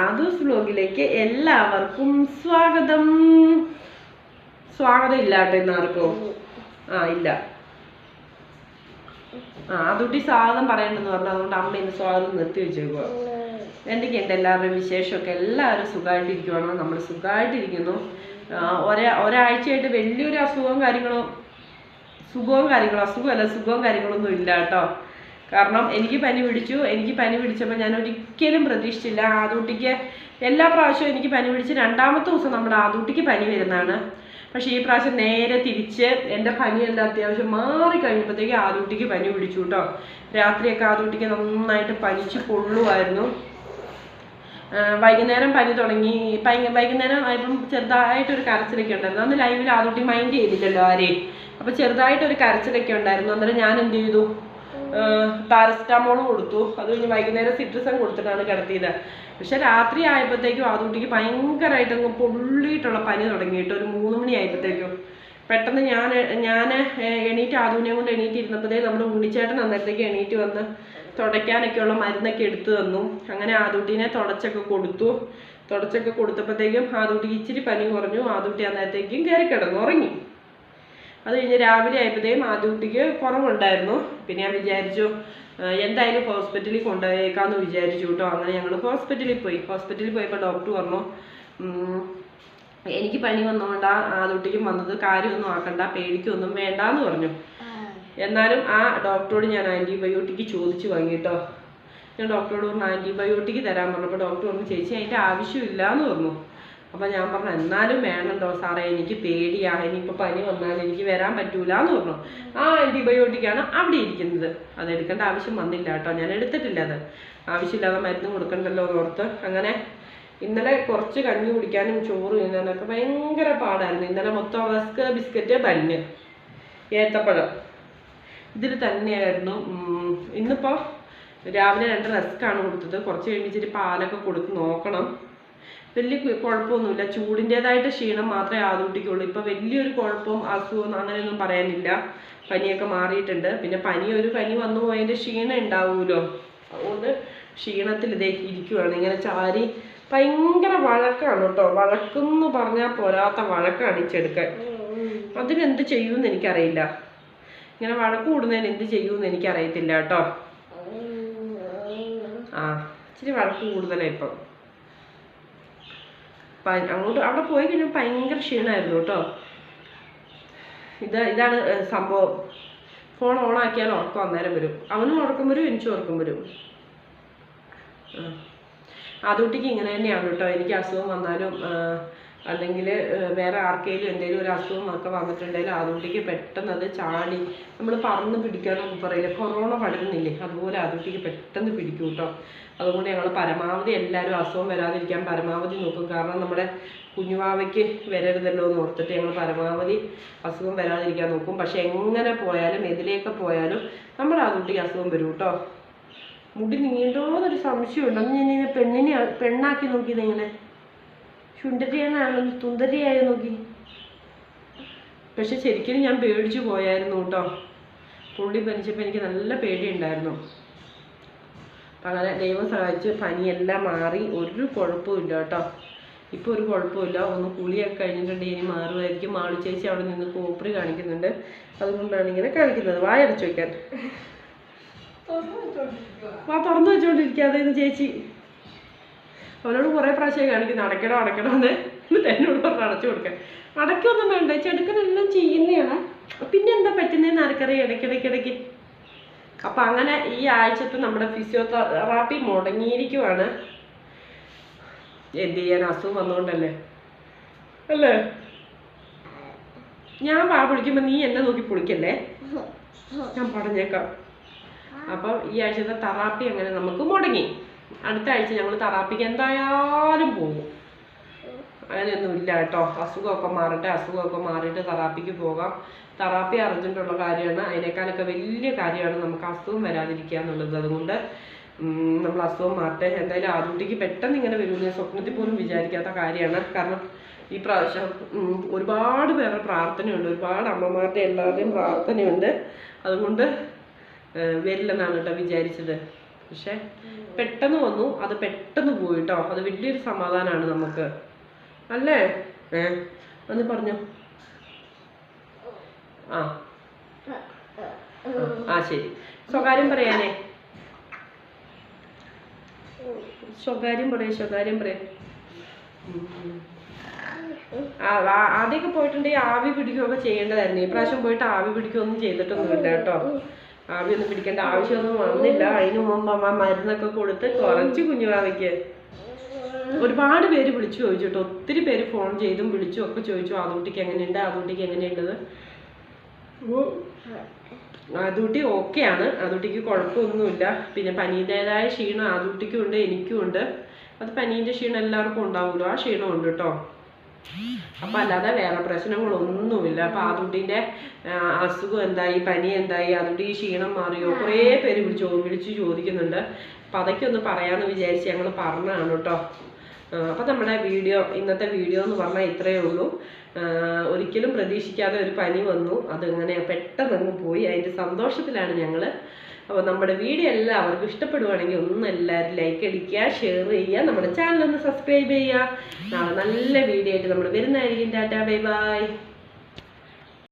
ആദൂസ് വ്ലോഗിലേക്ക് എല്ലാവർക്കും സ്വാഗതം. സ്വാഗതം ഇല്ലാട്ടെ കേട്ടോ ഇന്ന് ആർക്കും ആ ഇല്ല. ആ അതുട്ടി സ്വാഗതം പറയണ്ടെന്ന് പറഞ്ഞു. അതുകൊണ്ട് അമ്മ ഇന്ന് സ്വാഗതം നിർത്തി വെച്ചേക്കുക എന്തൊക്കെയുണ്ട് എല്ലാവരുടെയും വിശേഷമൊക്കെ? എല്ലാവരും സുഖമായിട്ടിരിക്കുവാണോ നമ്മൾ സുഖമായിട്ടിരിക്കുന്നു ഒരാ ഒരാഴ്ചയായിട്ട് വലിയൊരു അസുഖവും കാര്യങ്ങളും സുഖവും കാര്യങ്ങളും അസുഖമല്ല സുഖവും കാര്യങ്ങളൊന്നും ഇല്ല കേട്ടോ കാരണം എനിക്ക് പനി പിടിച്ചു എനിക്ക് പനി പിടിച്ചപ്പോൾ ഞാൻ ഒരിക്കലും പ്രതീക്ഷിച്ചില്ല. ആദൂട്ടിക്ക് എല്ലാ പ്രാവശ്യവും എനിക്ക് പനി പിടിച്ച് രണ്ടാമത്തെ ദിവസം നമ്മുടെ ആദൂട്ടിക്ക് പനി വരുന്നതാണ്. പക്ഷേ ഈ പ്രാവശ്യം നേരെ തിരിച്ച് എന്റെ പനിയെല്ലാം അത്യാവശ്യം മാറി കഴിഞ്ഞപ്പോഴത്തേക്ക് ആദൂട്ടിക്ക് പനി പിടിച്ചു കേട്ടോ. രാത്രിയൊക്കെ ആദൂട്ടിക്ക് നന്നായിട്ട് പനിച്ച് കൊള്ളുമായിരുന്നു വൈകുന്നേരം പനി തുടങ്ങി വൈകുന്നേരം ആയപ്പം ചെറുതായിട്ടൊരു കരച്ചിലൊക്കെ ഉണ്ടായിരുന്നു. അന്ന് ലൈവിൽ ആദൂട്ടി മൈൻഡ് ചെയ്തില്ലല്ലോ ആരെയും. അപ്പോൾ ചെറുതായിട്ടൊരു കരച്ചിലൊക്കെ ഉണ്ടായിരുന്നു. അന്നേരം ഞാൻ എന്ത് ചെയ്തു? പാരസിറ്റാമോൾ കൊടുത്തു. അത് കഴിഞ്ഞ് വൈകുന്നേരം സിട്രിസൺ കൊടുത്തിട്ടാണ് കിടത്തിയത്. പക്ഷെ രാത്രി ആയപ്പോഴത്തേക്കും ആദൂട്ടിക്ക് ഭയങ്കരമായിട്ട് അങ്ങ് പൊള്ളിയിട്ടുള്ള പനി തുടങ്ങിയിട്ട് ഒരു മൂന്ന് മണി ആയപ്പോഴത്തേക്കും. പെട്ടെന്ന് ഞാൻ ഞാൻ എണീറ്റ് ആദൂനെ കൊണ്ട് എണീറ്റ് ഇരുന്നപ്പോഴത്തേക്ക് നമ്മുടെ ഉണ്ണിച്ചേട്ടൻ അന്നേരത്തേക്ക് എണീറ്റ് വന്ന് തുടയ്ക്കാനൊക്കെയുള്ള മരുന്നൊക്കെ എടുത്തു തന്നു. അങ്ങനെ ആദൂട്ടിനെ തുടച്ചൊക്കെ കൊടുത്തു. തുടച്ചൊക്കെ കൊടുത്തപ്പോഴത്തേക്കും ആദൂട്ടിക്ക് ഇച്ചിരി പനി കുറഞ്ഞു. ആദൂട്ടി അന്നേരത്തേക്കും കയറി കിടന്നു ഉറങ്ങി അത് കഴിഞ്ഞ് രാവിലെ ആയപ്പോഴത്തേക്കും ആദ്യകുട്ടിക്ക് കുറവുണ്ടായിരുന്നു. പിന്നെ ഞാൻ വിചാരിച്ചു എന്തായാലും ഹോസ്പിറ്റലിൽ കൊണ്ടുപോയേക്കാന്ന് വിചാരിച്ചു കേട്ടോ. അങ്ങനെ ഞങ്ങൾ ഹോസ്പിറ്റലിൽ പോയി. ഹോസ്പിറ്റലിൽ പോയപ്പോൾ ഡോക്ടർ പറഞ്ഞു എനിക്ക് പനി വന്നുകൊണ്ടാ ആദ്യകുട്ടിക്കും വന്നത്. കാര്യമൊന്നും ആക്കണ്ട പേടിക്കൊന്നും വേണ്ടാന്ന് പറഞ്ഞു. എന്നാലും ആ ഡോക്ടറോട് ഞാൻ ആന്റിബയോട്ടിക് ചോദിച്ചു വാങ്ങി കേട്ടോ. ഞാൻ ഡോക്ടറോട് പറഞ്ഞു ആന്റിബയോട്ടിക് തരാൻ പറഞ്ഞപ്പോൾ ഡോക്ടർ പറഞ്ഞു ചേച്ചി അതിന്റെ ആവശ്യമില്ല എന്ന് പറഞ്ഞു. അപ്പം ഞാൻ പറഞ്ഞു എന്നാലും വേണമല്ലോ സാറേ എനിക്ക് പേടിയാ. ഇനിയിപ്പോൾ പനി വന്നാൽ എനിക്ക് വരാൻ പറ്റൂല എന്ന് പറഞ്ഞു. ആ ആന്റിബയോട്ടിക്കാണ് അവിടെ ഇരിക്കുന്നത്. അത് എടുക്കേണ്ട ആവശ്യം വന്നില്ല കേട്ടോ ഞാൻ എടുത്തിട്ടില്ല അത്. ആവശ്യമില്ലാതെ മരുന്ന് കൊടുക്കണ്ടല്ലോ ഓർത്ത് അങ്ങനെ ഇന്നലെ കുറച്ച് കഞ്ഞി കുടിക്കാനും ചോറ് തിന്നാനൊക്കെ ഭയങ്കര പാടായിരുന്നു. ഇന്നലെ മൊത്തം റസ്ക് ബിസ്ക്കറ്റ് ബന്ന് ഏത്തപ്പഴം. ഇതിൽ തന്നെയായിരുന്നു. ഇന്നിപ്പോൾ ഇന്നിപ്പോ രാവിലെ രണ്ട് റസ്ക്കാണ് കൊടുത്തത്. കുറച്ച് കഴിഞ്ഞ് ഇച്ചിരി പാലൊക്കെ കൊടുത്ത് നോക്കണം. വലിയ കുഴപ്പമൊന്നുമില്ല. ചൂടിന്റെതായിട്ട് ക്ഷീണം മാത്രമേ ആദൂട്ടിക്കുള്ളൂ ഇപ്പൊ വലിയൊരു കുഴപ്പവും അസുഖം അങ്ങനെയൊന്നും പറയാനില്ല. പനിയൊക്കെ മാറിയിട്ടുണ്ട്. പിന്നെ പനി ഒരു പനി വന്നു പോയതിന്റെ ക്ഷീണം ഉണ്ടാവുമല്ലോ അതുകൊണ്ട് ക്ഷീണത്തിൽ ഇതേ ഇരിക്കുവാണ്. ഇങ്ങനെ ചാരി ഭയങ്കര വഴക്കാണ് കേട്ടോ. വഴക്കെന്ന് പറഞ്ഞാൽ പോരാത്ത വഴക്കാണ് ഈ ചെടുക്കാൻ. അതിനെന്ത് ചെയ്യുമെന്ന് എനിക്കറിയില്ല. ഇങ്ങനെ വഴക്ക് കൂടുന്നതിന് എന്ത് ചെയ്യുമെന്ന് എനിക്കറിയത്തില്ല കേട്ടോ. ആ ഇച്ചിരി വഴക്ക് കൂടുതലാണ് ഇപ്പം. അങ്ങോട്ട് അവിടെ പോയി കഴിഞ്ഞാൽ ഭയങ്കര ക്ഷീണമായിരുന്നു കേട്ടോ. ഇത് ഇതാണ് സംഭവം. ഫോൺ ഓൺ ആക്കിയാൽ ഉറക്കം അന്നേരം വരും. അവനും ഉറക്കം വരും എനിക്കും ഉറക്കം വരും. ആദ്യകുട്ടിക്ക് ഇങ്ങനെ തന്നെയാണ് കേട്ടോ. എനിക്ക് അസുഖം വന്നാലും അല്ലെങ്കിൽ വേറെ ആർക്കെങ്കിലും എന്തെങ്കിലും ഒരു അസുഖം ഒക്കെ വന്നിട്ടുണ്ടെങ്കിൽ അതുകൊണ്ടേക്ക് പെട്ടെന്ന് അത് ചാടി നമ്മൾ പറന്ന് പിടിക്കാനൊക്കെ പറയില്ലേ? കൊറോണ പടരുന്നില്ലേ? അതുപോലെ അതുകൊണ്ടേക്ക് പെട്ടെന്ന് പിടിക്കും കേട്ടോ. അതുകൊണ്ട് ഞങ്ങൾ പരമാവധി എല്ലാവരും അസുഖം വരാതിരിക്കാൻ പരമാവധി നോക്കും. കാരണം നമ്മുടെ കുഞ്ഞുവാവയ്ക്ക് വരരുതല്ലോ എന്ന് ഓർത്തിട്ട് ഞങ്ങൾ പരമാവധി അസുഖം വരാതിരിക്കാൻ നോക്കും. പക്ഷെ എങ്ങനെ പോയാലും എതിലേക്ക് പോയാലും നമ്മൾ ആദ്യകുട്ടിക്ക് അസുഖം വരും കേട്ടോ. മുടി നീണ്ടോന്നൊരു സംശയമുണ്ട്. അന്ന് ഞാൻ പെണ്ണിനെ പെണ്ണാക്കി നോക്കിയത് ഇങ്ങനെ. ചുണ്ടരിയാണോ തുന്തരിയായോ നോക്കി? പക്ഷെ ശരിക്കും ഞാൻ പേടിച്ചു പോയായിരുന്നു കേട്ടോ. പുള്ളി പനിച്ചപ്പോൾ എനിക്ക് നല്ല പേടിയുണ്ടായിരുന്നു. അപ്പം അങ്ങനെ ദൈവം സഹായിച്ച് പനിയെല്ലാം മാറി. ഒരു കുഴപ്പമില്ല കേട്ടോ. ഇപ്പോൾ ഒരു കുഴപ്പമില്ല ഒന്ന് കുളിയൊക്കെ കഴിഞ്ഞിട്ടുണ്ടെങ്കിൽ ഇനി മാറുമായിരിക്കും. മാളു ചേച്ചി അവിടെ നിന്ന് കോപ്പറി കാണിക്കുന്നുണ്ട്. അതുകൊണ്ടാണ് ഇങ്ങനെ കാണിക്കുന്നത്. വായടച്ചു വയ്ക്കാൻ വാ തുറന്നു വെച്ചോണ്ടിരിക്കുക അതായത് ചേച്ചി. അവനോട് കുറേ പ്രാവശ്യം കാണിക്കുന്നു അടയ്ക്കണോ അടയ്ക്കണോ എന്ന് എന്നിട്ട് എന്നോട് പറഞ്ഞ് അടച്ചു കൊടുക്കാൻ. അടയ്ക്കൊന്നും വേണ്ട ചെടുക്കനെല്ലാം ചെയ്യുന്നതാണ് പിന്നെ എന്താ പറ്റുന്നതെന്ന് ആർക്കറിയാം ഇടയ്ക്കിടയ്ക്കിടയ്ക്ക് അപ്പം അങ്ങനെ ഈ ആഴ്ചത്തെ നമ്മുടെ ഫിസിയോതെറാപ്പി മുടങ്ങിയിരിക്കുവാണ്. എന്ത് ചെയ്യാൻ അസുഖം വന്നുകൊണ്ടല്ലേ അല്ലേ? ഞാൻ വാ പൊളിക്കുമ്പോൾ നീ എന്നെ നോക്കി പൊളിക്കല്ലേ? ഞാൻ പറഞ്ഞേക്കാം. അപ്പം ഈ ആഴ്ചത്തെ തെറാപ്പി അങ്ങനെ നമുക്ക് മുടങ്ങി. അടുത്ത ആഴ്ച ഞങ്ങൾ തറാപ്പിക്ക് എന്തായാലും പോകും അങ്ങനെയൊന്നും ഇല്ല കേട്ടോ. അസുഖമൊക്കെ മാറട്ടെ അസുഖമൊക്കെ മാറിയിട്ട് തറാപ്പിക്ക് പോകാം. തറാപ്പി അർജന്റുള്ള കാര്യമാണ്. അതിനേക്കാളൊക്കെ വലിയ കാര്യമാണ് നമുക്ക് അസുഖം വരാതിരിക്കുക എന്നുള്ളത്. അതുകൊണ്ട് നമ്മൾ അസുഖം മാറട്ടെ. എന്തായാലും ആദ്യത്തേക്ക് പെട്ടെന്ന് ഇങ്ങനെ വരുമെന്ന് സ്വപ്നത്തിൽ പോലും വിചാരിക്കാത്ത കാര്യമാണ്. കാരണം ഈ പ്രാവശ്യം ഒരുപാട് പേരുടെ പ്രാർത്ഥനയുണ്ട്. ഒരുപാട് അമ്മമാരുടെ എല്ലാവരുടെയും പ്രാർത്ഥനയുണ്ട്. അതുകൊണ്ട് വരില്ലെന്നാണ് കേട്ടോ വിചാരിച്ചത്. പക്ഷെ പെട്ടെന്ന് വന്നു. അത് പെട്ടെന്ന് പോയി കേട്ടോ അത് വലിയൊരു സമാധാനമാണ് നമുക്ക്. അല്ലേ? ഏ? ഒന്ന് പറഞ്ഞു. ആ. ആ ശരി. സ്വകാര്യം പറയാനേ. സ്വകാര്യം പറയാം സ്വകാര്യം പറയാം. ആദ്യമൊക്കെ പോയിട്ടുണ്ടെങ്കിൽ ആവി പിടിക്കുകയൊക്കെ ചെയ്യേണ്ടതായിരുന്നു. ഈ പ്രാവശ്യം പോയിട്ട് ആവി പിടിക്കുകയൊന്നും ചെയ്തിട്ടൊന്നുമില്ല കേട്ടോ ആവി ഒന്നും പിടിക്കേണ്ട ആവശ്യമൊന്നും വന്നില്ല. അതിന് മുമ്പ് അമ്മ മരുന്നൊക്കെ കൊടുത്ത് കുറച്ച് കുഞ്ഞുവാവയ്ക്ക് ഒരുപാട് പേര് വിളിച്ചു ചോദിച്ചു കേട്ടോ. ഒത്തിരി പേര് ഫോൺ ചെയ്തും വിളിച്ചും ഒക്കെ ചോദിച്ചു ആദൂട്ടിക്ക് എങ്ങനെയുണ്ട്? ആദൂട്ടിക്ക് എങ്ങനെയുണ്ടത് ആദൂട്ടി ഓക്കെയാണ് ആദൂട്ടിക്ക് കുഴപ്പമൊന്നുമില്ല. പിന്നെ പനീന്റെതായ ക്ഷീണം ആദൂട്ടിക്കും ഉണ്ട് എനിക്കും ഉണ്ട്. അത് പനീന്റെ ക്ഷീണം എല്ലാവർക്കും ഉണ്ടാവുമല്ലോ. ആ ക്ഷീണം ഉണ്ട് കേട്ടോ. അപ്പൊ അല്ലാതെ വേറെ പ്രശ്നങ്ങളൊന്നുമില്ല. അപ്പം ആതുട്ടിന്റെ അസുഖം എന്തായി പനി എന്തായി അതുകൊണ്ട് ഈ ക്ഷീണം മാറിയോ? കുറേ പേര് വിളിച്ചു വിളിച്ച് ചോദിക്കുന്നുണ്ട്. അപ്പം അതൊക്കെ ഒന്ന് പറയാമെന്ന് വിചാരിച്ച് ഞങ്ങൾ പറഞ്ഞതാണ് കേട്ടോ. അപ്പം നമ്മുടെ വീഡിയോ ഇന്നത്തെ വീഡിയോ എന്ന് പറഞ്ഞാൽ ഇത്രയേ ഉള്ളൂ. ഒരിക്കലും പ്രതീക്ഷിക്കാതെ ഒരു പനി വന്നു. അതിങ്ങനെ പെട്ടെന്ന് അങ്ങ് പോയി. അതിന്റെ സന്തോഷത്തിലാണ് ഞങ്ങൾ അപ്പോൾ നമ്മുടെ വീഡിയോ എല്ലാവർക്കും ഇഷ്ടപ്പെടുവാണെങ്കിൽ ഒന്ന് എല്ലാവരും ലൈക്ക് അടിക്കുക ഷെയർ ചെയ്യുക നമ്മുടെ ചാനൽ ഒന്ന് സബ്സ്ക്രൈബ് ചെയ്യുക. നാളെ നല്ല വീഡിയോ ആയിട്ട് നമ്മൾ വരുന്നതായിരിക്കും. Tata bye bye